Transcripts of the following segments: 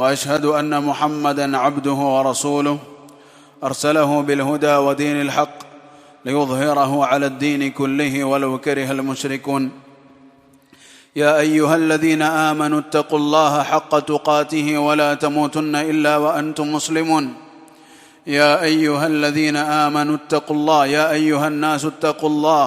وأشهد أن محمدا عبده ورسوله أرسله بالهدى ودين الحق ليظهره على الدين كله ولو كره المشركون. يا أيها الذين آمنوا اتقوا الله حق تقاته ولا تموتن إلا وأنتم مسلمون. يا أيها الذين آمنوا اتقوا الله يا أيها الناس اتقوا الله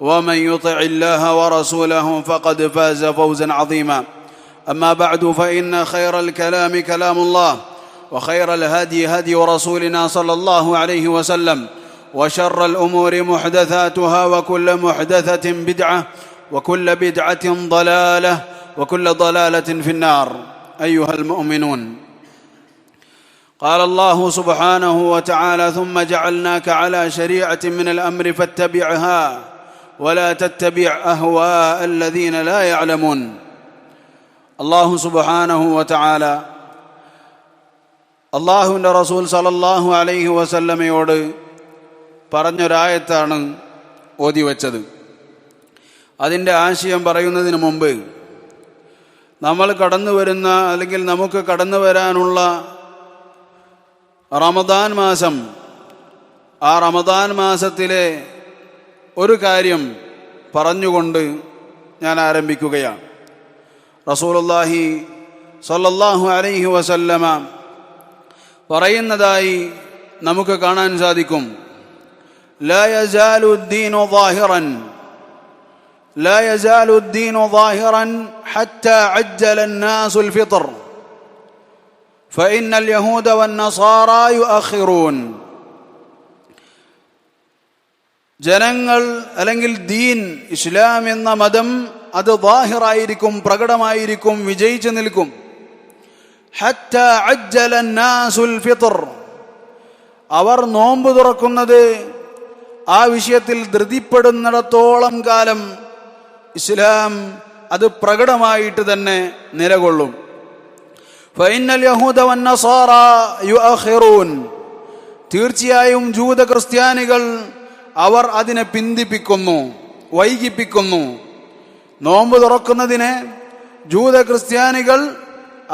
ومن يطع الله ورسوله فقد فاز فوزا عظيما. أما بعد فإن خير الكلام كلام الله وخير الهدي هدي رسولنا صلى الله عليه وسلم وشر الأمور محدثاتها وكل محدثة بدعة وكل بدعة ضلالة وكل ضلالة في النار. أيها المؤمنون قال الله سبحانه وتعالى ثم جعلناك على شريعة من الأمر فاتبعها ولا تتبع اهواء الذين لا يعلمون الله سبحانه وتعالى അള്ളാഹുവിൻ്റെ റസൂൽ സലല്ലാഹു അലൈഹി വസല്ലമയോട് പറഞ്ഞൊരായത്താണ് ഓതി വച്ചത് അതിൻ്റെ ആശയം പറയുന്നതിന് മുമ്പ് നമ്മൾ കടന്നു വരുന്ന അല്ലെങ്കിൽ നമുക്ക് കടന്നു വരാനുള്ള റമദാൻ മാസം ആ റമദാൻ മാസത്തിലെ ഒരു കാര്യം പറഞ്ഞുകൊണ്ട് ഞാൻ ആരംഭിക്കുകയാണ് റസൂലുള്ളാഹി സല്ലല്ലാഹു അലൈഹി വസല്ലമ പറയുന്നതായി നമുക്ക് കാണാൻ സാധിക്കും لا يزال الدين ظاهرا لا يزال الدين ظاهرا حتى عجل الناس الفطر فإن اليهود والنصارى يؤخرون ജനങ്ങൾ അല്ലെങ്കിൽ ദീൻ ഇസ്ലാം എന്ന മതം അത് ദാഹിറായിരിക്കും പ്രകടമായിരിക്കും വിജയിച്ചു നിൽക്കും. അവർ നോമ്പ് തുറക്കുന്നത് ആ വിഷയത്തിൽ ധൃതിപ്പെടുന്നിടത്തോളം കാലം ഇസ്ലാം അത് പ്രകടമായിട്ട് തന്നെ നിലകൊള്ളും. തീർച്ചയായും ജൂത ക്രിസ്ത്യാനികൾ അവർ അതിനെ പിന്തിപ്പിക്കുന്നു വൈകിപ്പിക്കുന്നു. നോമ്പ് തുറക്കുന്നതിനെ ജൂത ക്രിസ്ത്യാനികൾ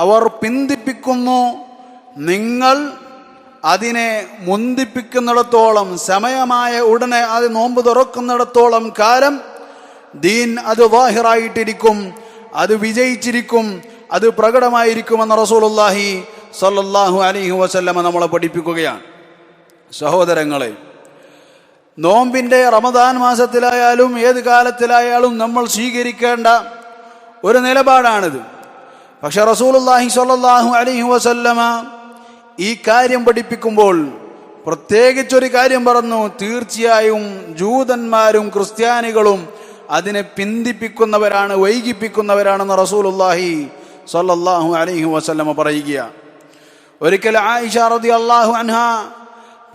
അവർ പിന്തിപ്പിക്കുന്നു. നിങ്ങൾ അതിനെ മുന്തിപ്പിക്കുന്നിടത്തോളം സമയമായ ഉടനെ അത് നോമ്പ് തുറക്കുന്നിടത്തോളം കാലം ദീൻ അത് വാഹിറായിട്ടിരിക്കും അത് വിജയിച്ചിരിക്കും അത് പ്രകടമായിരിക്കുമെന്ന് റസൂലുല്ലാഹി സല്ലാഹു അലൈഹി വസല്ലമ നമ്മളെ പഠിപ്പിക്കുകയാണ്. സഹോദരങ്ങളെ നോമ്പിന്റെ റമദാൻ മാസത്തിലായാലും ഏത് കാലത്തിലായാലും നമ്മൾ സ്വീകരിക്കേണ്ട ഒരു നിലപാടാണിത്. പക്ഷെ റസൂലുല്ലാഹി സ്വല്ലല്ലാഹു അലൈഹി വസല്ലമ ഈ കാര്യം പഠിപ്പിക്കുമ്പോൾ പ്രത്യേകിച്ചൊരു കാര്യം പറഞ്ഞു. തീർച്ചയായും ജൂതന്മാരും ക്രിസ്ത്യാനികളും അതിനെ പിന്തിപ്പിക്കുന്നവരാണ് വൈകിപ്പിക്കുന്നവരാണെന്ന് റസൂലുല്ലാഹി സ്വല്ലല്ലാഹു അലൈഹി വസല്ലമ പറയുക ഒരിക്കൽ ആയിഷ റതി അള്ളാഹു അൻഹ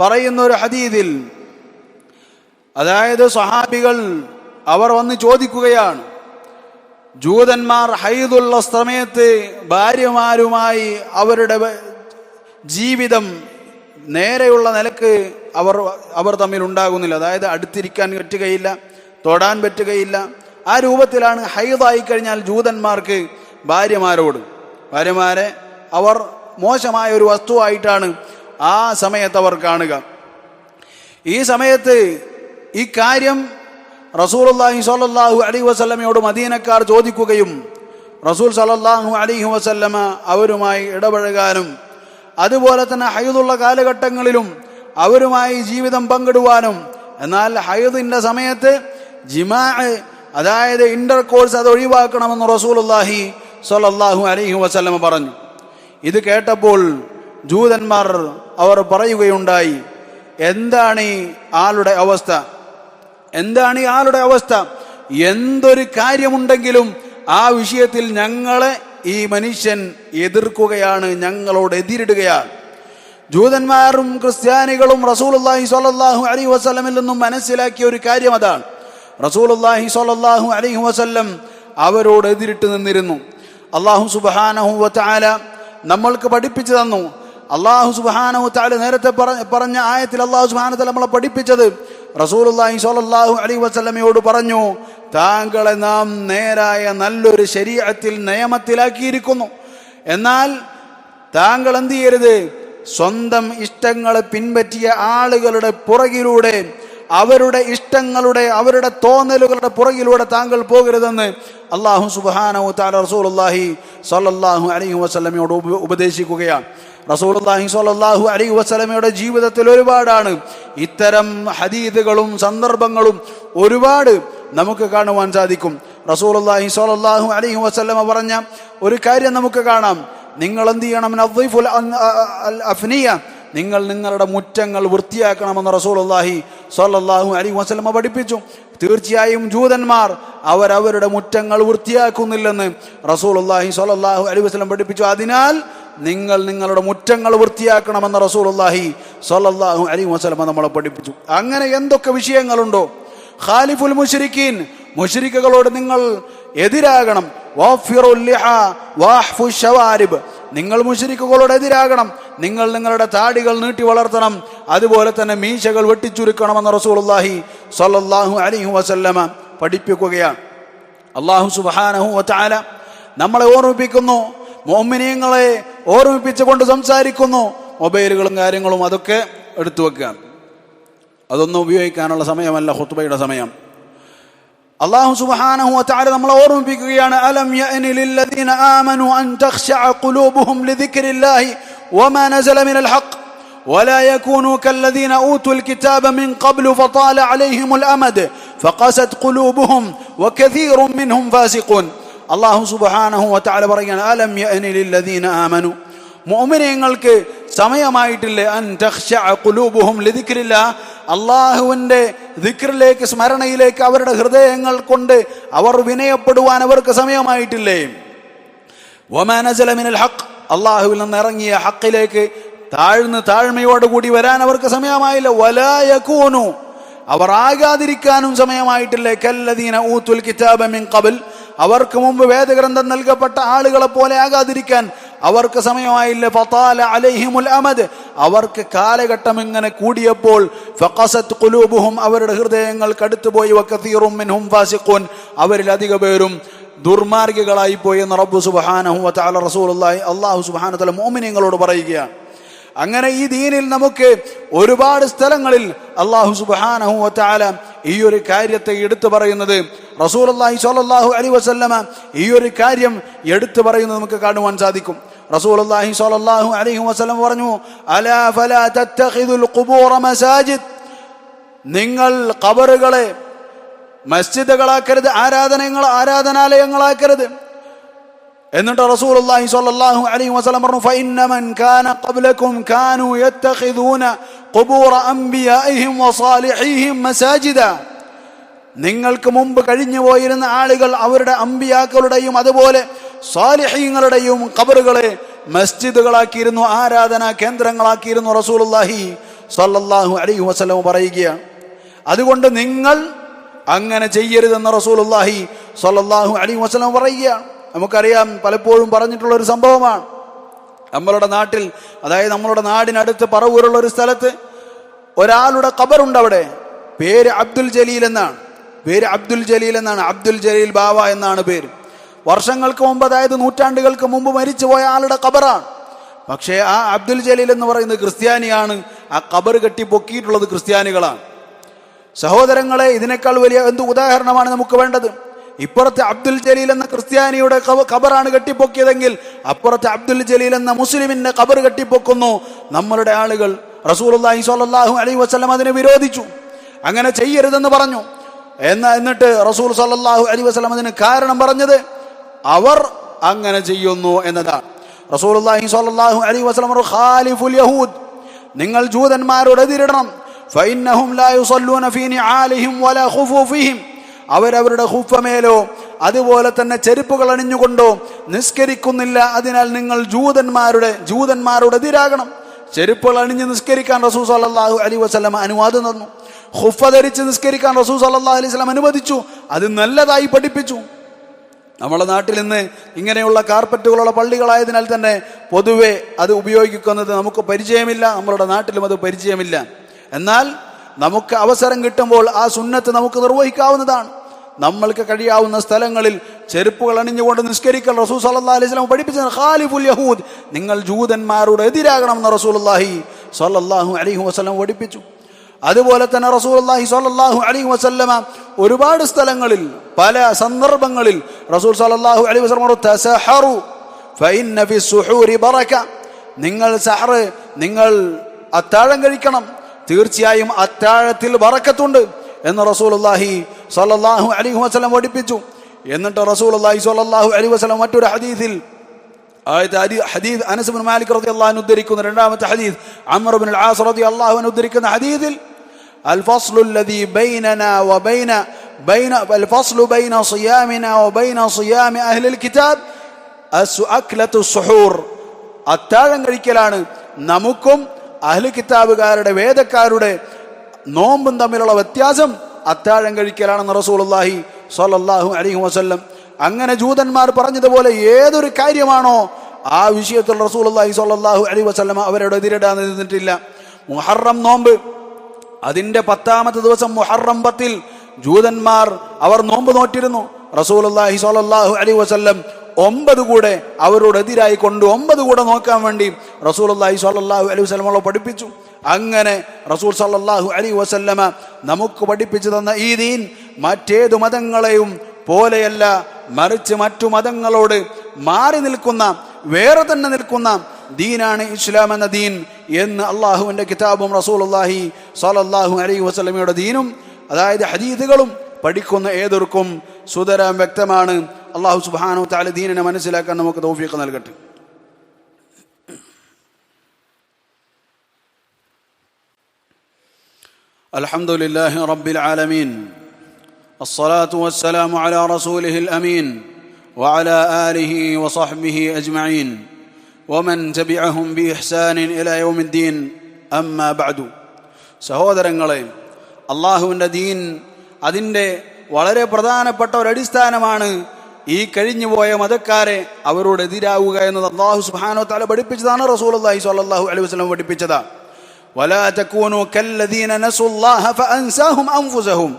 പറയുന്ന ഒരു ഹദീദിൽ അതായത് സഹാബികൾ അവർ വന്ന് ചോദിക്കുകയാണ്. ജൂതന്മാർ ഹൈദുള്ള സമയത്ത് ഭാര്യമാരുമായി അവരുടെ ജീവിതം നേരെയുള്ള നിലയ്ക്ക് അവർ അവർ തമ്മിൽ ഉണ്ടാകുന്നില്ല. അതായത് അടുത്തിരിക്കാൻ പറ്റുകയില്ല തൊടാൻ പറ്റുകയില്ല. ആ രൂപത്തിലാണ് ഹൈദായി കഴിഞ്ഞാൽ ജൂതന്മാർക്ക് ഭാര്യമാരോട്. ഭാര്യമാരെ അവർ മോശമായ ഒരു വസ്തുവായിട്ടാണ് ആ സമയത്ത് അവർ കാണുക. ഈ സമയത്ത് ഈ കാര്യം റസൂൽ അള്ളാഹി സ്വല്ലല്ലാഹു അലൈഹി വസ്ലമയോട് മദീനക്കാർ ചോദിക്കുകയും റസൂൽ സലല്ലാഹു അലൈഹി വസല്ലമ അവരുമായി ഇടപഴകാനും അതുപോലെ തന്നെ ഹൈദുള്ള കാലഘട്ടങ്ങളിലും അവരുമായി ജീവിതം പങ്കിടുവാനും. എന്നാൽ ഹൈദിന്റെ സമയത്ത് ജിമാ അതായത് ഇന്റർ കോഴ്സ് അത് ഒഴിവാക്കണമെന്ന് റസൂലുള്ളാഹി സ്വല്ലല്ലാഹു അലൈഹി വസല്ലമ പറഞ്ഞു. ഇത് കേട്ടപ്പോൾ ജൂതന്മാർ അവർ പറയുകയുണ്ടായി എന്താണ് ഈ ആളുടെ അവസ്ഥ? എന്താണ് ഈ ആളുടെ അവസ്ഥ? എന്തൊരു കാര്യമുണ്ടെങ്കിലും ആ വിഷയത്തിൽ ഞങ്ങളെ ഈ മനുഷ്യൻ എതിർക്കുകയാണ് ഞങ്ങളോട് എതിരിടുകയാണ്. ജൂതന്മാരും ക്രിസ്ത്യാനികളും റസൂലുള്ളാഹി സ്വല്ലല്ലാഹു അലൈഹി വസല്ലമിൽ നിന്നും മനസ്സിലാക്കിയ ഒരു കാര്യം അതാണ്. റസൂലുള്ളാഹി സ്വല്ലല്ലാഹു അലൈഹി വസല്ലം അവരോട് എതിരിട്ട് നിന്നിരുന്നു. അള്ളാഹു സുബാനഹു വതആല നമ്മൾക്ക് പഠിപ്പിച്ചു തന്നു. അള്ളാഹു സുബാനഹു താല നേരത്തെ പറഞ്ഞ ആയത്തിൽ അള്ളാഹു സുബാന നമ്മളെ പഠിപ്പിച്ചത് റസൂലുള്ളാഹി സ്വല്ലല്ലാഹു അലൈഹി വസല്ലമയോട് പറഞ്ഞു താങ്കളെ നാം നേരായ നല്ലൊരു ശരീരത്തിൽ നിയമത്തിലാക്കിയിരിക്കുന്നു. എന്നാൽ താങ്കൾ എന്ത് ചെയ്യരുത്? സ്വന്തം ഇഷ്ടങ്ങളെ പിൻപറ്റിയ ആളുകളുടെ പുറകിലൂടെ അവരുടെ ഇഷ്ടങ്ങളുടെ അവരുടെ തോന്നലുകളുടെ പുറകിലൂടെ താങ്കൾ പോകരുതെന്ന് അള്ളാഹു സുബാനു താല റസൂലുള്ളാഹി സ്വല്ലല്ലാഹു അലൈഹി വസല്ലമയോട് ഉപദേശിക്കുകയാണ്. റസൂലുള്ളാഹി സ്വല്ലല്ലാഹു അലൈഹി വസല്ലമയുടെ ജീവിതത്തിൽ ഒരുപാടാണ്. ഇത്തരം ഹദീദുകളും സന്ദർഭങ്ങളും ഒരുപാട് നമുക്ക് കാണുവാൻ സാധിക്കും. റസൂലുള്ളാഹി സ്വല്ലല്ലാഹു അലൈഹി വസല്ലമ പറഞ്ഞ ഒരു കാര്യം നമുക്ക് കാണാം. നിങ്ങൾ എന്ത് ചെയ്യണം? അഫ്നിയ. നിങ്ങൾ നിങ്ങളുടെ മുറ്റങ്ങൾ വൃത്തിയാക്കണമെന്ന് റസൂലുള്ളാഹി സ്വല്ലല്ലാഹു അലൈഹി വസ്ലമ പഠിപ്പിച്ചു. തീർച്ചയായും ജൂതന്മാർ അവരവരുടെ മുറ്റങ്ങൾ വൃത്തിയാക്കുന്നില്ലെന്ന് റസൂലുള്ളാഹി സ്വല്ലല്ലാഹു അലൈഹി വസ്ലം പഠിപ്പിച്ചു. അതിനാൽ നിങ്ങൾ നിങ്ങളുടെ മുറ്റങ്ങൾ വൃത്തിയാക്കണമെന്ന് റസൂലുള്ളാഹി സ്വല്ലല്ലാഹു അലൈഹി വസ്ലമ നമ്മളെ പഠിപ്പിച്ചു. അങ്ങനെ എന്തൊക്കെ വിഷയങ്ങളുണ്ടോ? ഖാലിഫുൽ മുശ്രിക്കീൻ മുശ്രിക്കുകളോട് നിങ്ങൾ എതിരാകണം. നിങ്ങൾ മുശ്രിക്കുകളോട് എതിരാകണം. നിങ്ങൾ നിങ്ങളുടെ താടികൾ നീട്ടി വളർത്തണം. അതുപോലെ തന്നെ മീശകൾ വെട്ടിച്ചുരുക്കണമെന്ന് റസൂലുള്ളാഹി സ്വല്ലല്ലാഹു അലൈഹി വസല്ലമ പഠിപ്പിക്കുകയാണ്. അള്ളാഹു സുബാനഹു വതആല നമ്മളെ ഓർമ്മിപ്പിക്കുന്നു. മോമിനിയങ്ങളെ ഓർമ്മിപ്പിച്ചുകൊണ്ട് സംസാരിക്കുന്നു മൊബൈലുകളും കാര്യങ്ങളും അതൊക്കെ എടുത്തു വെക്കുക അതൊന്നും ഉപയോഗിക്കാനുള്ള സമയമല്ല ഹുത്തുബയുടെ സമയം അള്ളാഹു സുബ്ഹാനഹു വതആല നമ്മളെ ഓർമ്മിപ്പിക്കുകയാണ് അലം യഅനി ലില്ലദീന ആമനു അൻ തഖ്ശഅ ഖുലൂബുഹും ലിദിക്രില്ലാഹി വമാ നസല മിനൽ ഹഖ് ولا يكونوا كالذين اوتوا الكتاب من قبل فطال عليهم الامد فقست قلوبهم وكثير منهم فاسقون അള്ളാഹു സുബാനഹു താല പറയുകയാണ് അലം യഅനിലില്ലദീന ആമനു? മോമിനങ്ങൾക്ക് സമയമായിട്ടില്ലേ? അൻ കുലൂബുഹും ലതിക്കില്ല അള്ളാഹുവിന്റെ ദിക്റിലേക്ക് സ്മരണയിലേക്ക് അവരുടെ ഹൃദയങ്ങൾ കൊണ്ട് അവർ വിനയപ്പെടുവാൻ അവർക്ക് സമയമായിട്ടില്ലേ? ഒമാനജലമിനൽ ഹക്ക് അള്ളാഹുവിൽ നിന്ന് ഇറങ്ങിയ ഹക്കിലേക്ക് താഴ്ന്ന് താഴ്മയോടുകൂടി വരാൻ അവർക്ക് സമയമായില്ല. വലായക്കൂനു അവർ ആകാതിരിക്കാനും സമയമായിട്ടില്ലേ? കല്ലദീന ഊത്തുൽ കിതാബമിൻ ഖബൽ. അവർക്ക് മുമ്പ് വേദഗ്രന്ഥം നൽകപ്പെട്ട ആളുകളെ പോലെ ആകാതിരിക്കാൻ അവർക്ക് സമയമായില്ല. ഫതാല അലൈഹിമുൽ അമദ്. അവർക്ക് കാലഘട്ടം ഇങ്ങനെ കൂടിയപ്പോൾ ഫഖസത് ഖുലൂബുഹും അവരുടെ ഹൃദയങ്ങൾ കടുത്തുപോയി. വക്കത്തീറും മിൻഹും ഫാസിഖൂൻ. അവരിൽ അധിക പേരും ദുർമാർഗികളായി പോയി എന്ന് റബ്ബു റസൂലുള്ളാഹി അല്ലാഹു സുബ്ഹാനഹു വതആല മുഅ്മിനീങ്ങളോട് പറയുകയാണ്. അങ്ങനെ ഈ ദീനിൽ നമുക്ക് ഒരുപാട് സ്ഥലങ്ങളിൽ അള്ളാഹു സുബ്ഹാനഹു വതആല ഈ ഒരു കാര്യത്തെ എടുത്തു പറയുന്നത്. റസൂൽ അള്ളാഹി സ്വല്ലല്ലാഹു അലി വസല്ലമ ഈ ഒരു കാര്യം എടുത്തു പറയുന്നത് നമുക്ക് കാണുവാൻ സാധിക്കും. റസൂൽ അള്ളാഹി സ്വല്ലല്ലാഹു അലൈഹി വസ്ലം പറഞ്ഞു അലാ ഫലാ മസാജിദ്. നിങ്ങൾ കബറുകളെ മസ്ജിദുകളാക്കരുത് ആരാധനങ്ങൾ ആരാധനാലയങ്ങളാക്കരുത്. എന്നിട്ട് റസൂലുള്ളാഹി സ്വല്ലല്ലാഹു അലൈഹി വസല്ലം പറഞ്ഞു ഫഇന്നമൻ കാന ഖബ്ലകും കാനു യത്തഖിദൂന ഖുബൂറ അംബിയാഇഹിം വസാലിഹീഹിം മസാജിദ. നിങ്ങൾക്ക് മുമ്പ് കഴിഞ്ഞു പോയിരുന്ന ആളുകൾ അവരുടെ അമ്പിയാക്കളുടെയും അതുപോലെ സ്വാലിഹീങ്ങളുടെയും ഖബറുകളെ മസ്ജിദുകളാക്കിയിരുന്നു ആരാധനാ കേന്ദ്രങ്ങളാക്കിയിരുന്നു റസൂലുള്ളാഹി സ്വല്ലല്ലാഹു അലൈഹി വസല്ലം പറയുകയാണ് അതുകൊണ്ട് നിങ്ങൾ അങ്ങനെ ചെയ്യരുതെന്ന് റസൂലുള്ളാഹി സ്വല്ലല്ലാഹു അലൈഹി വസല്ലം പറയുകയാണ് നമുക്കറിയാം പലപ്പോഴും പറഞ്ഞിട്ടുള്ള ഒരു സംഭവമാണ്. നമ്മളുടെ നാട്ടിൽ അതായത് നമ്മളുടെ നാടിനടുത്ത് പറവൂരുള്ള ഒരു സ്ഥലത്ത് ഒരാളുടെ കബറുണ്ട് അവിടെ. പേര് അബ്ദുൽ ജലീൽ എന്നാണ്. പേര് അബ്ദുൽ ജലീൽ എന്നാണ്. അബ്ദുൽ ജലീൽ ബാവ എന്നാണ് പേര്. വർഷങ്ങൾക്ക് മുമ്പ് അതായത് നൂറ്റാണ്ടുകൾക്ക് മുമ്പ് മരിച്ചു പോയ ആളുടെ കബറാണ് പക്ഷേ ആ അബ്ദുൽ ജലീൽ എന്ന് പറയുന്നത് ക്രിസ്ത്യാനിയാണ്. ആ കബർ കെട്ടി പൊക്കിയിട്ടുള്ളത് ക്രിസ്ത്യാനികളാണ്. സഹോദരങ്ങളെ ഇതിനേക്കാൾ വലിയ എന്ത് ഉദാഹരണമാണ് നമുക്ക് വേണ്ടത്? ഇപ്പുറത്തെ അബ്ദുൽ ജലീൽ എന്ന ക്രിസ്ത്യാനിയുടെ ഖബറാണ് കെട്ടിപ്പൊക്കിയതെങ്കിൽ അപ്പുറത്തെ അബ്ദുൽ ജലീൽ എന്ന മുസ്ലിമിന്റെ ഖബർ കെട്ടിപ്പൊക്കുന്നു. നമ്മളുടെ ആളുകൾ റസൂലുള്ളാഹി സ്വല്ലല്ലാഹു അലൈഹി വസ്ലം അതിനെ വിരോധിച്ചു. അങ്ങനെ ചെയ്യരുതെന്ന് പറഞ്ഞു. എന്ന എന്നിട്ട് റസൂൽ സല്ലാഹു അലൈഹി വസ്ലം അതിന് കാരണം പറഞ്ഞത് അവർ അങ്ങനെ ചെയ്യുന്നു എന്നതാണ്. സ്വല്ലല്ലാഹു അലൈഹി വസല്ലം പറഞ്ഞു, ഖാലിഫുൽ യഹൂദ് നിങ്ങൾ ജൂതന്മാരോട് എതിരിടണം. ഫൈനഹും ലാ യുസല്ലൂന ഫീ നിആലിഹിം വലാ അവരവരുടെ ഹുഫമേലോ അതുപോലെ തന്നെ ചെരുപ്പുകൾ അണിഞ്ഞുകൊണ്ടോ നിസ്കരിക്കുന്നില്ല അതിനാൽ നിങ്ങൾ ജൂതന്മാരുടെ ജൂതന്മാരോട് എതിരാകണം. ചെരുപ്പുകൾ അണിഞ്ഞ് നിസ്കരിക്കാൻ റസൂ സല്ലല്ലാഹു അലി വസ്ലം അനുവാദം തന്നു. ഹുഫ ധരിച്ച് നിസ്കരിക്കാൻ റസൂ സല്ലല്ലാഹു അലൈഹി വസല്ലം അനുവദിച്ചു. അത് നല്ലതായി പഠിപ്പിച്ചു. നമ്മുടെ നാട്ടിൽ ഇന്ന് ഇങ്ങനെയുള്ള കാർപ്പറ്റുകളുള്ള പള്ളികളായതിനാൽ തന്നെ പൊതുവെ അത് ഉപയോഗിക്കുന്നത് നമുക്ക് പരിചയമില്ല നമ്മളുടെ നാട്ടിലും അത് പരിചയമില്ല. എന്നാൽ നമുക്ക് അവസരം കിട്ടുമ്പോൾ ആ സുന്നത്ത് നമുക്ക് നിർവഹിക്കാവുന്നതാണ്. നമ്മൾക്ക് കഴിയാവുന്ന സ്ഥലങ്ങളിൽ ചെരുപ്പുകൾ അണിഞ്ഞുകൊണ്ട് നിസ്കരിക്കൽ റസൂൽ സല്ലാ അലൈഹി വസല്ലം പഠിപ്പിച്ചത് ഖാലിഫുൽ യഹൂദ്. നിങ്ങൾ ജൂതന്മാരോട് എതിരാകണമെന്ന് റസൂലുള്ളാഹി സ്വല്ലല്ലാഹു അലൈഹി വസ്ലം പഠിപ്പിച്ചു. അതുപോലെ തന്നെ റസൂൽ റസൂലുള്ളാഹി സ്വല്ലല്ലാഹു അലൈഹി വസല്ലമ ഒരുപാട് സ്ഥലങ്ങളിൽ പല സന്ദർഭങ്ങളിൽ റസൂൽ സല്ലാഹു അലൈഹി വസ്ലം നിങ്ങൾ സഹറ് നിങ്ങൾ അത്താഴം കഴിക്കണം. തീർച്ചയായും അത്താഴത്തിൽ ബറക്കത്തുണ്ട്. എന്ന് റസൂലുള്ളാഹി സ്വല്ലല്ലാഹു അലൈഹി വസല്ലം പഠിപ്പിച്ചു എന്നിട്ട് റസൂലുള്ളാഹി സ്വല്ലല്ലാഹു അലൈഹി വസല്ലം മറ്റൊരു ഹദീസിൽ ആയത് ഹദീ- ഹദീസ് അനസ് ബിൻ മാലിക് റളിയല്ലാഹു അൻഹു ഉദ്ധരിക്കുന്ന രണ്ടാമത്തെ ഹദീസ് അമർ ബിൻ ആസ് റളിയല്ലാഹു അൻഹു ഉദ്ധരിക്കുന്ന ഹദീസിൽ الفصل الذي بيننا وبين بين الفصل بين صيامنا وبين صيام أهل الكتاب الس- أكلة السحور അത്താഴം കഴിക്കലാണ് നമുക്കും അഹ്ലു കിതാബുകാരുടെ വേദക്കാരുടെ നോമ്പും തമ്മിലുള്ള വ്യത്യാസം അത്താഴം കഴിക്കലാണെന്ന് റസൂലുള്ളാഹി സൊല്ലാഹു അലൈഹി വസ്ല്ലം. അങ്ങനെ ജൂതന്മാർ പറഞ്ഞതുപോലെ ഏതൊരു കാര്യമാണോ ആ വിഷയത്തിൽ റസൂലുള്ളാഹി സൊല്ലാഹു അലി വസല്ലം അവരോട് എതിരിടാൻ നിന്നിട്ടില്ല. മുഹറം നോമ്പ് അതിന്റെ പത്താമത്തെ ദിവസം മുഹറം പത്തിൽ ജൂതന്മാർ അവർ നോമ്പ് നോറ്റിരുന്നു. റസൂലുള്ളാഹി സ്വല്ലല്ലാഹു അലൈഹി വസ്ല്ലം ഒമ്പത് കൂടെ അവരോട് എതിരായി കൊണ്ട് ഒമ്പത് കൂടെ നോക്കാൻ വേണ്ടി റസൂൽ അള്ളാഹി സ്വല്ലല്ലാഹു അലൈഹി വസ്ലമോളെ പഠിപ്പിച്ചു. അങ്ങനെ റസൂൽ സല്ലാഹു അലൈഹി വസല്ലമ നമുക്ക് പഠിപ്പിച്ചു തന്ന ഈ ദീൻ മറ്റേതു മതങ്ങളെയും പോലെയല്ല മറിച്ച് മറ്റു മതങ്ങളോട് മാറി നിൽക്കുന്ന വേറെ തന്നെ നിൽക്കുന്ന ദീനാണ് ഇസ്ലാം എന്ന ദീൻ എന്ന് അള്ളാഹുവിന്റെ കിതാബും റസൂൽ അള്ളാഹി സ്വല്ലല്ലാഹു അലൈഹി വസ്ലമയുടെ ദീനും അതായത് ഹദീദുകളും പഠിക്കുന്ന ഏതൊരുക്കും സുതരാം വ്യക്തമാണ് അള്ളാഹു സുബ്ഹാനഹു തആല ദീനിനെ മനസ്സിലാക്കാൻ നമുക്ക് തൗഫീഖ് നൽകട്ടെ الحمد لله رب العالمين الصلاه والسلام على رسوله الامين وعلى اله وصحبه اجمعين ومن تبعهم باحسان الى يوم الدين اما بعد സഹോദരങ്ങളെ അള്ളാഹുവിൻ്റെ ദീൻ അതിൻ്റെ വളരെ പ്രധാനപ്പെട്ട ഒരു അടിസ്ഥാനമാണ് ഈ കഴിഞ്ഞുപോയ മതക്കാരെ അവരോട് എതിരാവുക എന്നത് അള്ളാഹു സുബ്ഹാനഹു തആല പഠിപ്പിച്ചതാണ് റസൂലുള്ളാഹി സ്വല്ലല്ലാഹു അലൈഹി വസല്ലം പഠിപ്പിച്ചതാണ് ولا تكونوا كالذين نسوا الله فأنساهم أنفسهم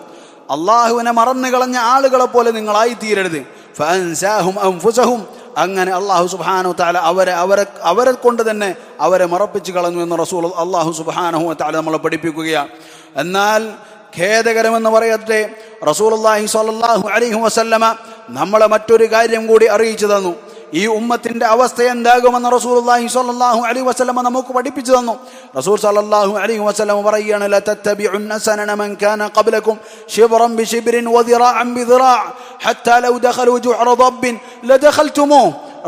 അള്ളാഹുവിനെ മറന്നു കളഞ്ഞ ആളുകളെ പോലെ നിങ്ങളായി തീരരുത് ഫഅൻസാഹും അൻഫുസഹും അങ്ങനെ അള്ളാഹു സുബ്ഹാനഹു തആല അവരെ അവരെ അവരെ കൊണ്ട് തന്നെ അവരെ മറപ്പിച്ച് കളഞ്ഞു എന്ന് റസൂൽ അള്ളാഹു സുബ്ഹാനഹു തആല നമ്മളെ പഠിപ്പിക്കുകയാണ് എന്നാൽ ഖേദകരമെന്ന് പറയട്ടെ. റസൂലുള്ളാഹി സ്വല്ലല്ലാഹു അലൈഹി വസല്ലമ നമ്മളെ മറ്റൊരു കാര്യം കൂടി അറിയിച്ചു തന്നു. ഈ ഉമ്മത്തിന്റെ അവസ്ഥ എന്താകുമെന്ന് റസൂലുള്ളാഹി സ്വല്ലല്ലാഹു അലൈഹി വസല്ലമ നമുക്ക് പഠിപ്പിച്ചു തന്നു. റസൂൽ സ്വല്ലല്ലാഹു അലൈഹി വസല്ലമ പറയുകയാണ് ല മൻ കാന ഹത്താ ലൗ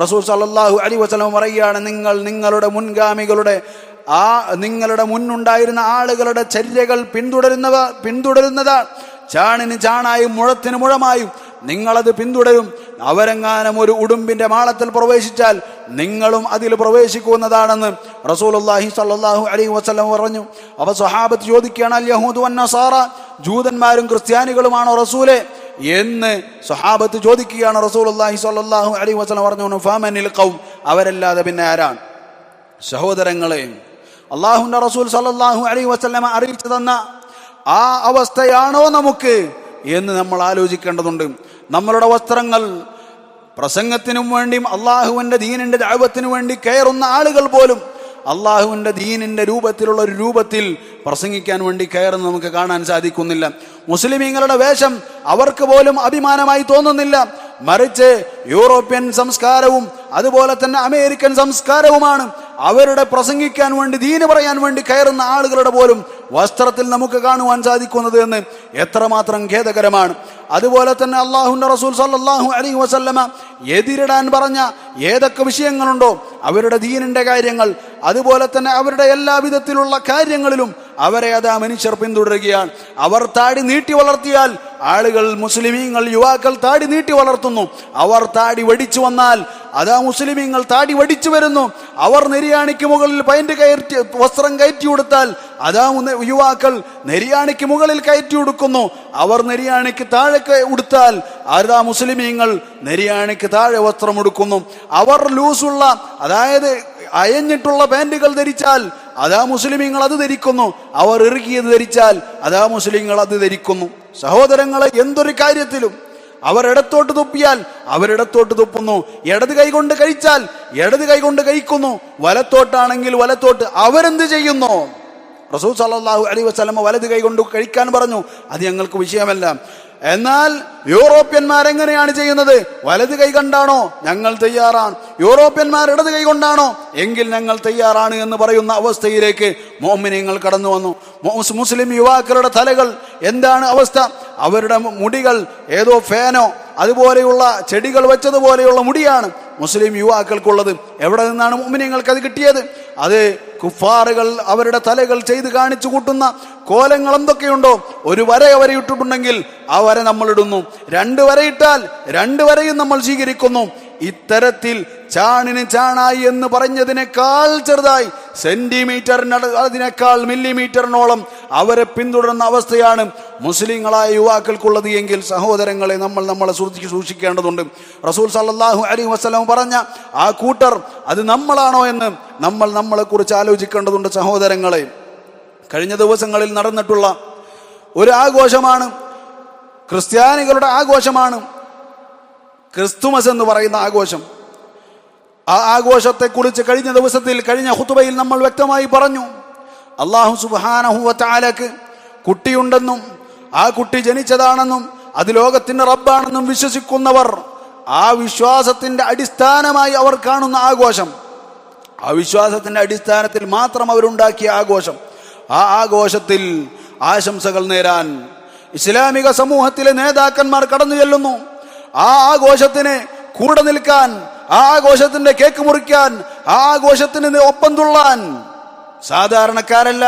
റസൂൽ സ്വല്ലല്ലാഹു അലൈഹി വസല്ലമ പറയുകയാണ് നിങ്ങൾ നിങ്ങളുടെ മുൻഗാമികളുടെ ആ നിങ്ങളുടെ മുന്നുണ്ടായിരുന്ന ആളുകളുടെ ചര്യകൾ പിന്തുടരുന്നവ പിന്തുടരുന്നതാണ്. ചാണിന് ചാണായും മുഴത്തിന് മുഴമായും നിങ്ങളത് പിന്തുടരും. അവരെങ്ങാനും ഒരു ഉടുമ്പിന്റെ മാളത്തിൽ പ്രവേശിച്ചാൽ നിങ്ങളും അതിൽ പ്രവേശിക്കുന്നതാണെന്ന് റസൂലുള്ളാഹി സ്വല്ലല്ലാഹു അലൈഹി വസ്ലം പറഞ്ഞു. അവ സ്വഹാബത്ത് ചോദിക്കുകയാണ് അൽ യഹൂദു വൻ ജൂതന്മാരും ക്രിസ്ത്യാനികളുമാണോ റസൂലെ? എന്ന് സ്വഹാബത്ത് ചോദിക്കുകയാണ് റസൂലുള്ളാഹി സ്വല്ലല്ലാഹു അലൈഹി വസ്ലം പറഞ്ഞു ഫാമനിൽ ഖൗം? അവരല്ലാതെ പിന്നെ ആരാണ്? സഹോദരങ്ങളെ അള്ളാഹുന്റെ റസൂൽ സല്ലല്ലാഹു അലൈ വസല്ലമ അറിയിച്ചു തന്ന ആ അവസ്ഥയാണോ നമുക്ക് എന്ന് നമ്മൾ ആലോചിക്കേണ്ടതുണ്ട്. നമ്മളുടെ വസ്ത്രങ്ങൾ പ്രസംഗത്തിനും വേണ്ടിയും അള്ളാഹുവിന്റെ ദീനിന്റെ ദൈവത്തിനു വേണ്ടി കയറുന്ന ആളുകൾ പോലും അള്ളാഹുവിന്റെ ദീനിന്റെ രൂപത്തിലുള്ള ഒരു രൂപത്തിൽ പ്രസംഗിക്കാൻ വേണ്ടി കയറുന്ന നമുക്ക് കാണാൻ സാധിക്കുന്നില്ല. മുസ്ലിമീങ്ങളുടെ വേഷം അവർക്ക് പോലും അഭിമാനമായി തോന്നുന്നില്ല. മറിച്ച് യൂറോപ്യൻ സംസ്കാരവും അതുപോലെ തന്നെ അമേരിക്കൻ സംസ്കാരവുമാണ്. അവരുടെ പ്രസംഗിക്കാൻ വേണ്ടി ദീന് പറയാൻ വേണ്ടി കയറുന്ന ആളുകളുടെ പോലും വസ്ത്രത്തിൽ നമുക്ക് കാണുവാൻ സാധിക്കുന്നത് എന്ന് എത്രമാത്രം ഖേദകരമാണ്. അതുപോലെ തന്നെ അള്ളാഹുന്റെ റസൂൽ സല്ലാഹു അലി വസല്ലമ എതിരിടാൻ പറഞ്ഞ ഏതൊക്കെ വിഷയങ്ങളുണ്ടോ അവരുടെ ദീനിന്റെ കാര്യങ്ങൾ അതുപോലെ തന്നെ അവരുടെ എല്ലാവിധത്തിലുള്ള കാര്യങ്ങളിലും അവരെ അതാ മനുഷ്യർ പിന്തുടരുകയാണ്. അവർ താടി നീട്ടി വളർത്തിയാൽ ആളുകൾ മുസ്ലിമീങ്ങൾ യുവാക്കൾ താടി നീട്ടി വളർത്തുന്നു. അവർ താടി വടിച്ചു വന്നാൽ അതാ മുസ്ലിമീങ്ങൾ താടി വടിച്ചു വരുന്നു. അവർ നെരിയാണിക്ക് മുകളിൽ പൈന്റ് കയറ്റി വസ്ത്രം കയറ്റി കൊടുത്താൽ അതാ യുവാക്കൾ നെരിയാണിക്ക് മുകളിൽ കയറ്റി കൊടുക്കുന്നു അവർ നെരിയാണിക്ക് താഴെ ഉടുത്താൽ അതാ മുസ്ലിമീങ്ങൾ നെരിയാണിക്ക് താഴെ വസ്ത്രം ഉടുക്കുന്നു. അവർ ലൂസുള്ള അതായത് അയഞ്ഞിട്ടുള്ള പാന്റുകൾ ധരിച്ചാൽ അതാ മുസ്ലിമീങ്ങൾ അത് ധരിക്കുന്നു. അവർ ഇറുകിയത് ധരിച്ചാൽ അതാ മുസ്ലിങ്ങൾ അത് ധരിക്കുന്നു. സഹോദരങ്ങളെ എന്തൊരു കാര്യത്തിലും അവർ ഇടത്തോട്ട് തുപ്പിയാൽ അവരിടത്തോട്ട് തുപ്പുന്നു. ഇടത് കൈകൊണ്ട് കഴിച്ചാൽ ഇടത് കൈകൊണ്ട് കഴിക്കുന്നു. വലത്തോട്ടാണെങ്കിൽ വലത്തോട്ട് അവരെന്ത് ചെയ്യുന്നു? റസൂൽ സല്ലല്ലാഹു അലൈഹി വസ്ലമ വലത് കൈ കൊണ്ട് കഴിക്കാൻ പറഞ്ഞു. അത് ഞങ്ങൾക്ക് വിഷയമല്ല. എന്നാൽ യൂറോപ്യന്മാരെങ്ങനെയാണ് ചെയ്യുന്നത്? വലത് കൈ കണ്ടാണോ ഞങ്ങൾ തയ്യാറാണ്? യൂറോപ്യന്മാർ ഇടത് കൈ കൊണ്ടാണോ? എങ്കിൽ ഞങ്ങൾ തയ്യാറാണ് എന്ന് പറയുന്ന അവസ്ഥയിലേക്ക് മോമിനിയങ്ങൾ കടന്നു വന്നു. മുസ്ലിം യുവാക്കളുടെ തലകൾ എന്താണ് അവസ്ഥ? അവരുടെ മുടികൾ ഏതോ ഫാനോ അതുപോലെയുള്ള ചെടികൾ വെച്ചതുപോലെയുള്ള മുടിയാണ് മുസ്ലിം യുവാക്കൾക്കുള്ളത്. എവിടെ നിന്നാണ് മോമിനിയങ്ങൾക്ക് അത് കിട്ടിയത്? അത് കുഫാറുകൾ അവരുടെ തലകൾ ചെയ്ത് കാണിച്ചു കൂട്ടുന്ന കോലങ്ങൾ എന്തൊക്കെയുണ്ടോ? ഒരു വര വരയിട്ടിട്ടുണ്ടെങ്കിൽ ആ വര നമ്മൾ ഇടുന്നു. രണ്ട് വരയിട്ടാൽ രണ്ട് വരയും നമ്മൾ സ്വീകരിക്കുന്നു. ഇത്തരത്തിൽ ചാണിന് ചാണായി എന്ന് പറഞ്ഞതിനേക്കാൾ ചെറുതായി സെന്റിമീറ്ററിന് അതിനേക്കാൾ മില്ലിമീറ്ററിനോളം അവരെ പിന്തുടരുന്ന അവസ്ഥയാണ് മുസ്ലിങ്ങളായ യുവാക്കൾക്കുള്ളത് എങ്കിൽ സഹോദരങ്ങളെ നമ്മൾ നമ്മളെ സൂക്ഷിച്ച് സൂക്ഷിക്കേണ്ടതുണ്ട്. റസൂൽ സല്ലാഹു അലി വസല്ലം പറഞ്ഞ ആ കൂട്ടർ അത് നമ്മളാണോ എന്ന് നമ്മൾ നമ്മളെക്കുറിച്ച് ആലോചിക്കേണ്ടതുണ്ട് സഹോദരങ്ങളെ. കഴിഞ്ഞ ദിവസങ്ങളിൽ നടന്നിട്ടുള്ള ഒരു ആഘോഷമാണ് ക്രിസ്ത്യാനികളുടെ ആഘോഷമാണ്. ക്രിസ്തുമസ് എന്ന് പറയുന്ന ആഘോഷം. ആ ആഘോഷത്തെ കുറിച്ച് കഴിഞ്ഞ ദിവസത്തിൽ കഴിഞ്ഞ ഹുത്തുബയിൽ നമ്മൾ വ്യക്തമായി പറഞ്ഞു. അള്ളാഹു സുബാനഹുവാലക്ക് കുട്ടിയുണ്ടെന്നും ആ കുട്ടി ജനിച്ചതാണെന്നും അത് ലോകത്തിന്റെ റബ്ബാണെന്നും വിശ്വസിക്കുന്നവർ ആ വിശ്വാസത്തിന്റെ അടിസ്ഥാനമായി അവർ കാണുന്ന ആഘോഷം. ആ വിശ്വാസത്തിന്റെ അടിസ്ഥാനത്തിൽ മാത്രം അവരുണ്ടാക്കിയ ആഘോഷം. ആ ആഘോഷത്തിൽ ആശംസകൾ നേരാൻ ഇസ്ലാമിക സമൂഹത്തിലെ നേതാക്കന്മാർ കടന്നു ചെല്ലുന്നു ആ ആഘോഷത്തിന് കൂടെ നിൽക്കാൻ ആ ആഘോഷത്തിന്റെ കേക്ക് മുറിക്കാൻ ആ ആഘോഷത്തിന് ഒപ്പം തുള്ളാൻ സാധാരണക്കാരല്ല.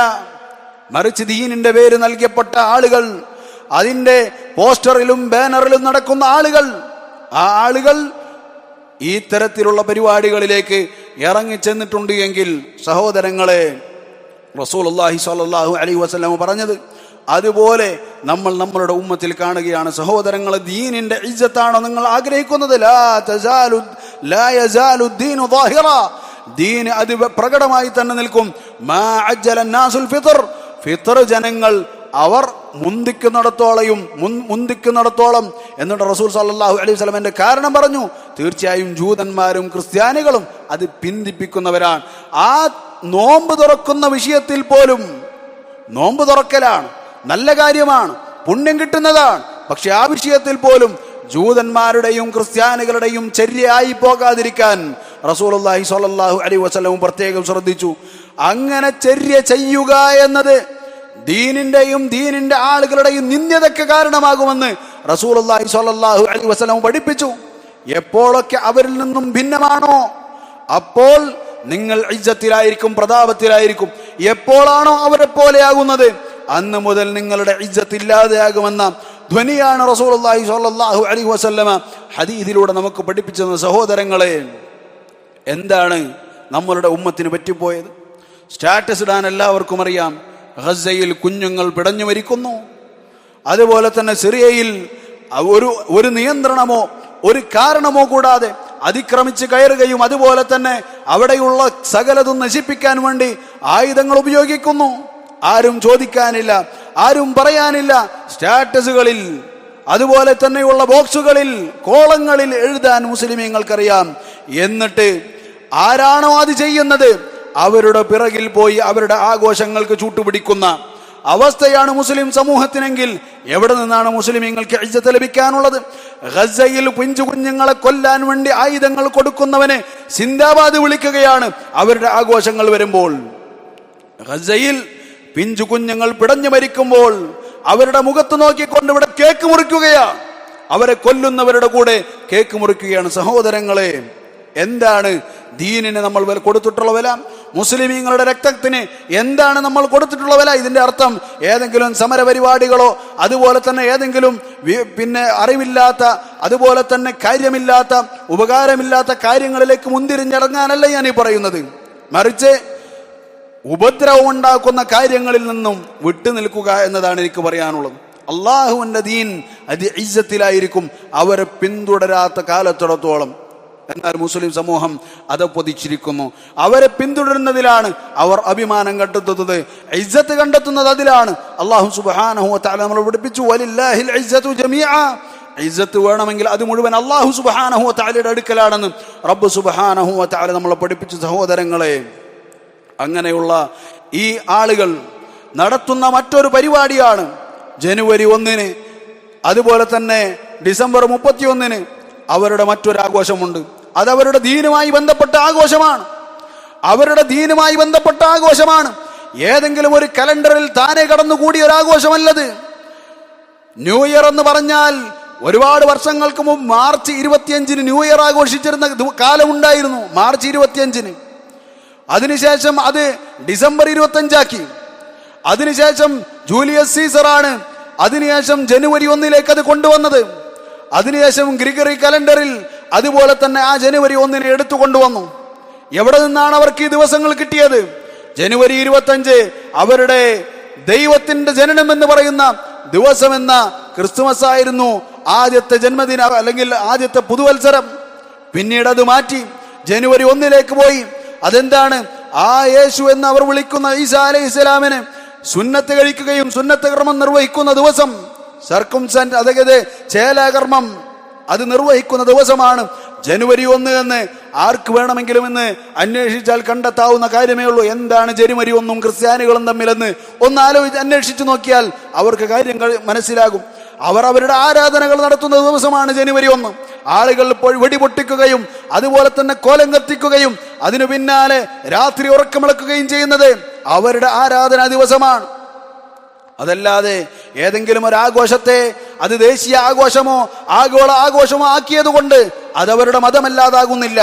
മറിച്ച് ദീനിന്റെ പേര് നൽകപ്പെട്ട ആളുകൾ അതിന്റെ പോസ്റ്ററിലും ബാനറിലും നടക്കുന്ന ആളുകൾ ആ ആളുകൾ ഈ തരത്തിലുള്ള പരിപാടികളിലേക്ക് ഇറങ്ങിച്ചെന്നിട്ടുണ്ട് എങ്കിൽ സഹോദരങ്ങളെ റസൂൽ അള്ളാഹി സ്വല്ലല്ലാഹു അലൈഹി വസല്ലം പറഞ്ഞത് അതുപോലെ നമ്മൾ നമ്മളുടെ ഉമ്മത്തിൽ കാണുകയാണ് സഹോദരങ്ങൾ ദീനിന്റെ ഇജ്ജത്താണോ നിങ്ങൾ ആഗ്രഹിക്കുന്നത്? ദീനു അത് പ്രകടമായി തന്നെ നിൽക്കും. ഫിത്ർ. ജനങ്ങൾ അവർ മുന്തിക്കുന്നിടത്തോളയും മുൻ- മുന്തിക്കുന്നിടത്തോളം. എന്നിട്ട് റസൂൽ സല്ലാഹു അലൈഹി സ്വലമിന്റെ കാരണം പറഞ്ഞു. തീർച്ചയായും ജൂതന്മാരും ക്രിസ്ത്യാനികളും അത് പിന്തിപ്പിക്കുന്നവരാണ്. ആ നോമ്പ് തുറക്കുന്ന വിഷയത്തിൽ പോലും നോമ്പ് തുറക്കലാണ്. നല്ല കാര്യമാണ് പുണ്യം കിട്ടുന്നതാണ്. പക്ഷെ ആ വിഷയത്തിൽ പോലും ജൂതന്മാരുടെയും ക്രിസ്ത്യാനികളുടെയും ചര്യയായി പോകാതിരിക്കാൻ റസൂലുള്ളാഹി സ്വല്ലല്ലാഹു അലൈഹി വസ്ലവും പ്രത്യേകം ശ്രദ്ധിച്ചു. അങ്ങനെ ചര്യ ചെയ്യുക എന്നത് ദീനിന്റെയും ദീനിന്റെ ആളുകളുടെയും നിന്ദ്യതയ്ക്ക് കാരണമാകുമെന്ന് റസൂൽ അള്ളാഹി സ്വല്ലല്ലാഹു അലൈഹി വസ്ലവും പഠിപ്പിച്ചു. എപ്പോഴൊക്കെ അവരിൽ നിന്നും ഭിന്നമാണോ? അപ്പോൾ നിങ്ങൾ ഇജ്ജത്തിലായിരിക്കും പ്രതാപത്തിലായിരിക്കും. എപ്പോഴാണോ അവരെ പോലെയാകുന്നത്? അന്ന് മുതൽ നിങ്ങളുടെ ഇജ്ജത്ത് ഇല്ലാതെയാകുമെന്ന ധ്വനിയാണ് റസൂലുള്ളാഹി സ്വല്ലല്ലാഹു അലി വസല്ലമ ഹദീദിലൂടെ നമുക്ക് പഠിപ്പിച്ചത്. സഹോദരങ്ങളെ എന്താണ് നമ്മളുടെ ഉമ്മത്തിന് പറ്റിപ്പോയത്? സ്റ്റാറ്റസ് ഇടാൻ എല്ലാവർക്കും അറിയാം. ഗസയിൽ കുഞ്ഞുങ്ങൾ പിടഞ്ഞു മരിക്കുന്നു. അതുപോലെ തന്നെ സിറിയയിൽ ഒരു ഒരു നിയന്ത്രണമോ ഒരു കാരണമോ കൂടാതെ അതിക്രമിച്ച് കയറുകയും അതുപോലെ തന്നെ അവിടെയുള്ള സകലതും നശിപ്പിക്കാൻ വേണ്ടി ആയുധങ്ങൾ ഉപയോഗിക്കുന്നു. ആരും ചോദിക്കാനില്ല ആരും പറയാനില്ല. സ്റ്റാറ്റസുകളിൽ അതുപോലെ തന്നെയുള്ള ബോക്സുകളിൽ കോളങ്ങളിൽ എഴുതാൻ മുസ്ലിമീങ്ങൾക്കറിയാം. എന്നിട്ട് ആരാണോ അത് ചെയ്യുന്നത്? അവരുടെ പിറകിൽ പോയി അവരുടെ ആഘോഷങ്ങൾക്ക് ചൂട്ടുപിടിക്കുന്ന അവസ്ഥയാണ് മുസ്ലിം സമൂഹത്തിനെങ്കിൽ എവിടെ നിന്നാണ് മുസ്ലിമീങ്ങൾക്ക് ഇജ്ജത്ത് ലഭിക്കാനുള്ളത്? ഗസയിൽ പിഞ്ചു കുഞ്ഞുങ്ങളെ കൊല്ലാൻ വേണ്ടി ആയുധങ്ങൾ കൊടുക്കുന്നവനെ സിന്ദാബാദ് വിളിക്കുകയാണ് അവരുടെ ആഘോഷങ്ങൾ വരുമ്പോൾ. ഗസയിൽ പിഞ്ചു കുഞ്ഞുങ്ങൾ പിടഞ്ഞു മരിക്കുമ്പോൾ അവരുടെ മുഖത്ത് നോക്കിക്കൊണ്ട് ഇവിടെ കേക്ക് മുറിക്കുകയാ. അവരെ കൊല്ലുന്നവരുടെ കൂടെ കേക്ക് മുറിക്കുകയാണ് സഹോദരങ്ങളെ. എന്താണ് ദീനിന് നമ്മൾ വില കൊടുത്തിട്ടുള്ള വില? മുസ്ലിമീങ്ങളുടെ രക്തത്തിന് എന്താണ് നമ്മൾ കൊടുത്തിട്ടുള്ള വില? ഇതിന്റെ അർത്ഥം ഏതെങ്കിലും സമരപരിപാടികളോ അതുപോലെ തന്നെ ഏതെങ്കിലും പിന്നെ അറിവില്ലാത്ത അതുപോലെ തന്നെ കാര്യമില്ലാത്ത ഉപകാരമില്ലാത്ത കാര്യങ്ങളിലേക്ക് മുന്തിരിഞ്ഞിറങ്ങാനല്ല ഞാൻ ഈ പറയുന്നത്. മറിച്ച് ഉപദ്രവം ഉണ്ടാക്കുന്ന കാര്യങ്ങളിൽ നിന്നും വിട്ടുനിൽക്കുക എന്നതാണ് എനിക്ക് പറയാനുള്ളത്. അള്ളാഹുവിന്റെ ദീൻ അത് ഇജ്ജത്തിലായിരിക്കും. അവരെ പിന്തുടരാത്ത കാലത്തിടത്തോളം എന്നാൽ മുസ്ലിം സമൂഹം അത് പൊതിച്ചിരിക്കുന്നു. അവരെ പിന്തുടരുന്നതിലാണ് അവർ അഭിമാനം കണ്ടെത്തുന്നത്. ഇജ്ജത്ത് കണ്ടെത്തുന്നത് അതിലാണ്. അള്ളാഹു സുബാനഹു താല നമ്മൾ പഠിപ്പിച്ചു. ഇജ്ജത്ത് വേണമെങ്കിൽ അത് മുഴുവൻ അള്ളാഹു സുബാനഹു താലയുടെ അടുക്കലാണെന്ന് റബ്ബ് സുബാനഹു താല നമ്മളെ പഠിപ്പിച്ചു സഹോദരങ്ങളെ. അങ്ങനെയുള്ള ഈ ആളുകൾ നടത്തുന്ന മറ്റൊരു പരിപാടിയാണ് ജനുവരി ഒന്നിന്. അതുപോലെ തന്നെ ഡിസംബർ മുപ്പത്തിയൊന്നിന് അവരുടെ മറ്റൊരു ആഘോഷമുണ്ട് അത് അവരുടെ ദീനുമായി ബന്ധപ്പെട്ട ആഘോഷമാണ്. അവരുടെ ദീനുമായി ബന്ധപ്പെട്ട ആഘോഷമാണ്. ഏതെങ്കിലും ഒരു കലണ്ടറിൽ താനെ കടന്നുകൂടിയ ഒരു ആഘോഷമല്ലത്. ന്യൂ ഇയർ എന്ന് പറഞ്ഞാൽ ഒരുപാട് വർഷങ്ങൾക്ക് മുമ്പ് മാർച്ച് ഇരുപത്തിയഞ്ചിന് ന്യൂ ഇയർ ആഘോഷിച്ചിരുന്ന കാലമുണ്ടായിരുന്നു. മാർച്ച് ഇരുപത്തിയഞ്ചിന്. അതിനുശേഷം അത് ഡിസംബർ ഇരുപത്തഞ്ചാക്കി. അതിനുശേഷം ജൂലിയസ് സീസറാണ് അതിനുശേഷം ജനുവരി ഒന്നിലേക്ക് അത് കൊണ്ടുവന്നത്. അതിനുശേഷം ഗ്രിഗറി കലണ്ടറിൽ അതുപോലെ തന്നെ ആ ജനുവരി ഒന്നിന് എടുത്തു കൊണ്ടുവന്നു. എവിടെ നിന്നാണ് അവർക്ക് ഈ ദിവസങ്ങൾ കിട്ടിയത്? ജനുവരി ഇരുപത്തഞ്ച് അവരുടെ ദൈവത്തിന്റെ ജനനം എന്ന് പറയുന്ന ദിവസം എന്ന ക്രിസ്തുമസ് ആയിരുന്നു ആദ്യത്തെ ജന്മദിനം അല്ലെങ്കിൽ ആദ്യത്തെ പുതുവത്സരം. പിന്നീട് അത് മാറ്റി. ജനുവരി ഒന്നിലേക്ക് പോയി. അതെന്താണ്? ആ യേശു എന്ന് അവർ വിളിക്കുന്ന ഈസാ അലൈഹി ഇസ്ലാമിന് സുന്നത്ത് കഴിക്കുകയും സുന്നത്ത് കർമ്മം നിർവഹിക്കുന്ന ദിവസം സർക്കുംസെന്റ് അതായത് ചേലാകർമ്മം അത് നിർവഹിക്കുന്ന ദിവസമാണ് ജനുവരി ഒന്ന് എന്ന്. ആർക്ക് വേണമെങ്കിലും എന്ന് അന്വേഷിച്ചാൽ കണ്ടെത്താവുന്ന കാര്യമേ ഉള്ളൂ. എന്താണ് ജനുവരി ഒന്നും ക്രിസ്ത്യാനികളും തമ്മിലെന്ന്? ഒന്ന് ആലോചിച്ച് അന്വേഷിച്ചു നോക്കിയാൽ അവർക്ക് കാര്യങ്ങൾ മനസ്സിലാകും. അവർ അവരുടെ ആരാധനകൾ നടത്തുന്ന ദിവസമാണ് ജനുവരി ഒന്ന്. ആളുകൾ വെടിപൊട്ടിക്കുകയും അതുപോലെ തന്നെ കോലം കത്തിക്കുകയും അതിനു പിന്നാലെ രാത്രി ഉറക്കമിളക്കുകയും ചെയ്യുന്നത് അവരുടെ ആരാധനാ ദിവസമാണ്. അതല്ലാതെ ഏതെങ്കിലും ഒരു ആഘോഷത്തെ അത് ദേശീയ ആഘോഷമോ ആഗോള ആഘോഷമോ ആക്കിയത് കൊണ്ട് അത് അവരുടെ മതമല്ലാതാകുന്നില്ല.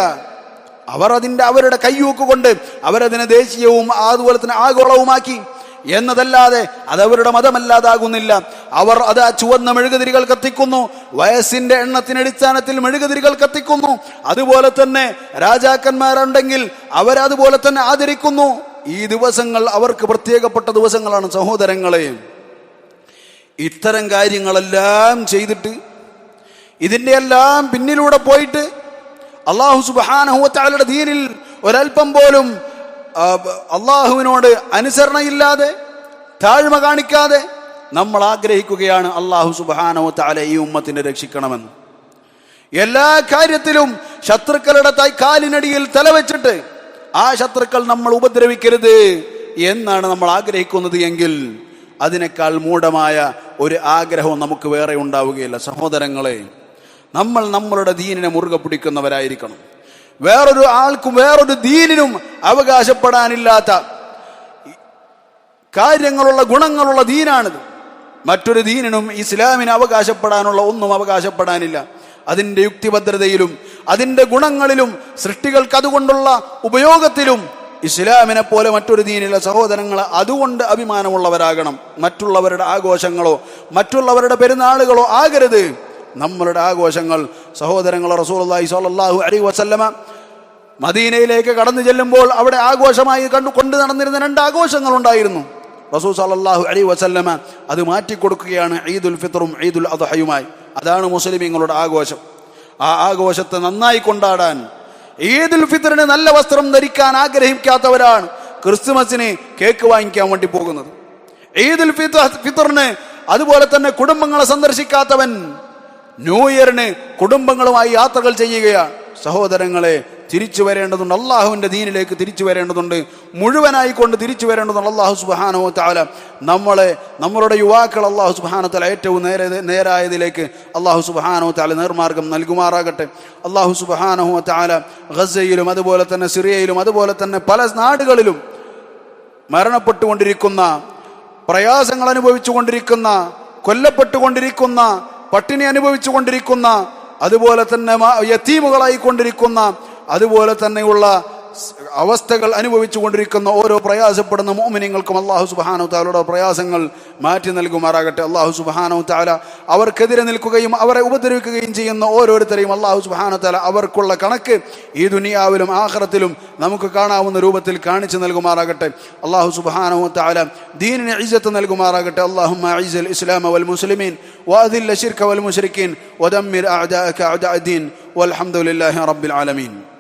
അവർ അതിന്റെ അവരുടെ കയ്യൂക്ക് കൊണ്ട് അവരതിനെ ദേശീയവും അതുപോലെ തന്നെ ആഗോളവുമാക്കി. എന്നതല്ലാതെ അതവരുടെ മതമല്ലാതാകുന്നില്ല. അവർ അത് ചുവന്ന മെഴുകുതിരികൾ കത്തിക്കുന്നു. വയസ്സിന്റെ എണ്ണത്തിന് അടിസ്ഥാനത്തിൽ മെഴുകുതിരികൾ കത്തിക്കുന്നു. അതുപോലെ തന്നെ രാജാക്കന്മാരുണ്ടെങ്കിൽ അവരതുപോലെ തന്നെ ആദരിക്കുന്നു. ഈ ദിവസങ്ങൾ അവർക്ക് പ്രത്യേകപ്പെട്ട ദിവസങ്ങളാണ് സഹോദരങ്ങളെ. ഇത്തരം കാര്യങ്ങളെല്ലാം ചെയ്തിട്ട് ഇതിന്റെ എല്ലാം പിന്നിലൂടെ പോയിട്ട് അള്ളാഹു സുബാനഹുവത്താളുടെ ദീനിൽ ഒരൽപ്പം പോലും അള്ളാഹുവിനോട് അനുസരണയില്ലാതെ താഴ്മ കാണിക്കാതെ നമ്മൾ ആഗ്രഹിക്കുകയാണ് അള്ളാഹു സുബാനോ താല ഈ ഉമ്മത്തിനെ രക്ഷിക്കണമെന്ന്. എല്ലാ കാര്യത്തിലും ശത്രുക്കളുടെ കാലിനടിയിൽ തലവെച്ചിട്ട് ആ ശത്രുക്കൾ നമ്മൾ ഉപദ്രവിക്കരുത് എന്നാണ് നമ്മൾ ആഗ്രഹിക്കുന്നത് എങ്കിൽ അതിനേക്കാൾ മൂഢമായ ഒരു ആഗ്രഹവും നമുക്ക് വേറെ ഉണ്ടാവുകയില്ല. സഹോദരങ്ങളെ നമ്മൾ നമ്മളുടെ ദീനിനെ മുറുകെ പിടിക്കുന്നവരായിരിക്കണം. വേറൊരു ആൾക്കും വേറൊരു ദീനിനും അവകാശപ്പെടാനില്ലാത്ത കാര്യങ്ങളുള്ള ഗുണങ്ങളുള്ള ദീനാണിത്. മറ്റൊരു ദീനിനും ഇസ്ലാമിന് അവകാശപ്പെടാനുള്ള ഒന്നും അവകാശപ്പെടാനില്ല. അതിന്റെ യുക്തിഭദ്രതയിലും അതിന്റെ ഗുണങ്ങളിലും സൃഷ്ടികൾക്ക് അതുകൊണ്ടുള്ള ഉപയോഗത്തിലും ഇസ്ലാമിനെ പോലെ മറ്റൊരു ദീനിലെ സഹോദരങ്ങൾ അതുകൊണ്ട് അഭിമാനമുള്ളവരാകണം. മറ്റുള്ളവരുടെ ആഘോഷങ്ങളോ മറ്റുള്ളവരുടെ പെരുന്നാളുകളോ ആകരുത്. നമ്മളുടെ ആഘോഷങ്ങൾ സഹോദരങ്ങൾ റസൂലുള്ളാഹി സ്വല്ലല്ലാഹു അലൈഹി വസല്ലമ മദീനയിലേക്ക് കടന്നു ചെല്ലുമ്പോൾ അവിടെ ആഘോഷമായി കണ്ടു കൊണ്ടു നടന്നിരുന്ന രണ്ട് ആഘോഷങ്ങൾ ഉണ്ടായിരുന്നു. റസൂൽ സാഹു അലൈഹി വസല്ലമ അത് മാറ്റിക്കൊടുക്കുകയാണ് ഈദുൽ ഫിത്തറും ഈദുൽ അദ്ഹയുമായി. അതാണ് മുസ്ലിമീങ്ങളുടെ ആഘോഷം. ആ ആഘോഷത്തെ നന്നായി കൊണ്ടാടാൻ ഈദുൽ ഫിത്തറിന് നല്ല വസ്ത്രം ധരിക്കാൻ ആഗ്രഹിക്കാത്തവരാണ് ക്രിസ്തുമസിന് കേക്ക് വാങ്ങിക്കാൻ വേണ്ടി പോകുന്നത്. ഈദുൽ ഫിത്തറിന് അതുപോലെ തന്നെ കുടുംബങ്ങളെ സന്ദർശിക്കാത്തവൻ ന്യൂ ഇയറിന് കുടുംബങ്ങളുമായി യാത്രകൾ ചെയ്യുകയാണ്. സഹോദരങ്ങളെ തിരിച്ചു വരേണ്ടതുണ്ട്. അള്ളാഹുവിന്റെ ദീനിലേക്ക് തിരിച്ചു വരേണ്ടതുണ്ട്. മുഴുവനായി കൊണ്ട് തിരിച്ചു വരേണ്ടതുണ്ട് അള്ളാഹു സുബാനോ താല നമ്മളെ നമ്മളുടെ യുവാക്കൾ അള്ളാഹു സുബാനോ ഏറ്റവും നേരെ നേരായതിലേക്ക് അള്ളാഹു സുബാനോ താല നേർമാർഗം നൽകുമാറാകട്ടെ. അള്ളാഹു സുബാനോ താല ഗസയിലും അതുപോലെ തന്നെ സിറിയയിലും അതുപോലെ തന്നെ പല നാടുകളിലും മരണപ്പെട്ടുകൊണ്ടിരിക്കുന്ന പ്രയാസങ്ങൾ അനുഭവിച്ചുകൊണ്ടിരിക്കുന്ന കൊല്ലപ്പെട്ടുകൊണ്ടിരിക്കുന്ന പട്ടിണി അനുഭവിച്ചു കൊണ്ടിരിക്കുന്ന അതുപോലെ തന്നെ യത്തീമുകളായിക്കൊണ്ടിരിക്കുന്ന യത്തീമുകളായി കൊണ്ടിരിക്കുന്ന അതുപോലെ തന്നെയുള്ള അവസ്ഥകൾ അനുഭവിച്ചു കൊണ്ടിരിക്കുന്ന ഓരോ പ്രയാസപ്പെടുന്ന മോമിനിങ്ങൾക്കും അള്ളാഹു സുബാനു താലയുടെ പ്രയാസങ്ങൾ മാറ്റി നൽകുമാറാകട്ടെ അള്ളാഹു സുബാനു താല അവർക്കെതിരെ നിൽക്കുകയും അവരെ ഉപദ്രവിക്കുകയും ചെയ്യുന്ന ഓരോരുത്തരെയും അള്ളാഹു സുബാനു താല അവർക്കുള്ള കണക്ക് ഈ ദുനിയാവിലും ആഖിറത്തിലും നമുക്ക് കാണാവുന്ന രൂപത്തിൽ കാണിച്ചു നൽകുമാറാകട്ടെ അള്ളാഹു സുബാനു താല ദീനിന് ഇജ്ജത്ത് നൽകുമാറാകട്ടെ അള്ളാഹു അൽ ഇസ്ലാം വൽ മുസ്ലിമീൻ വാദിൽ الشرك والمشركين ودمر أعداءك أعداء الدين والحمد لله رب العالمين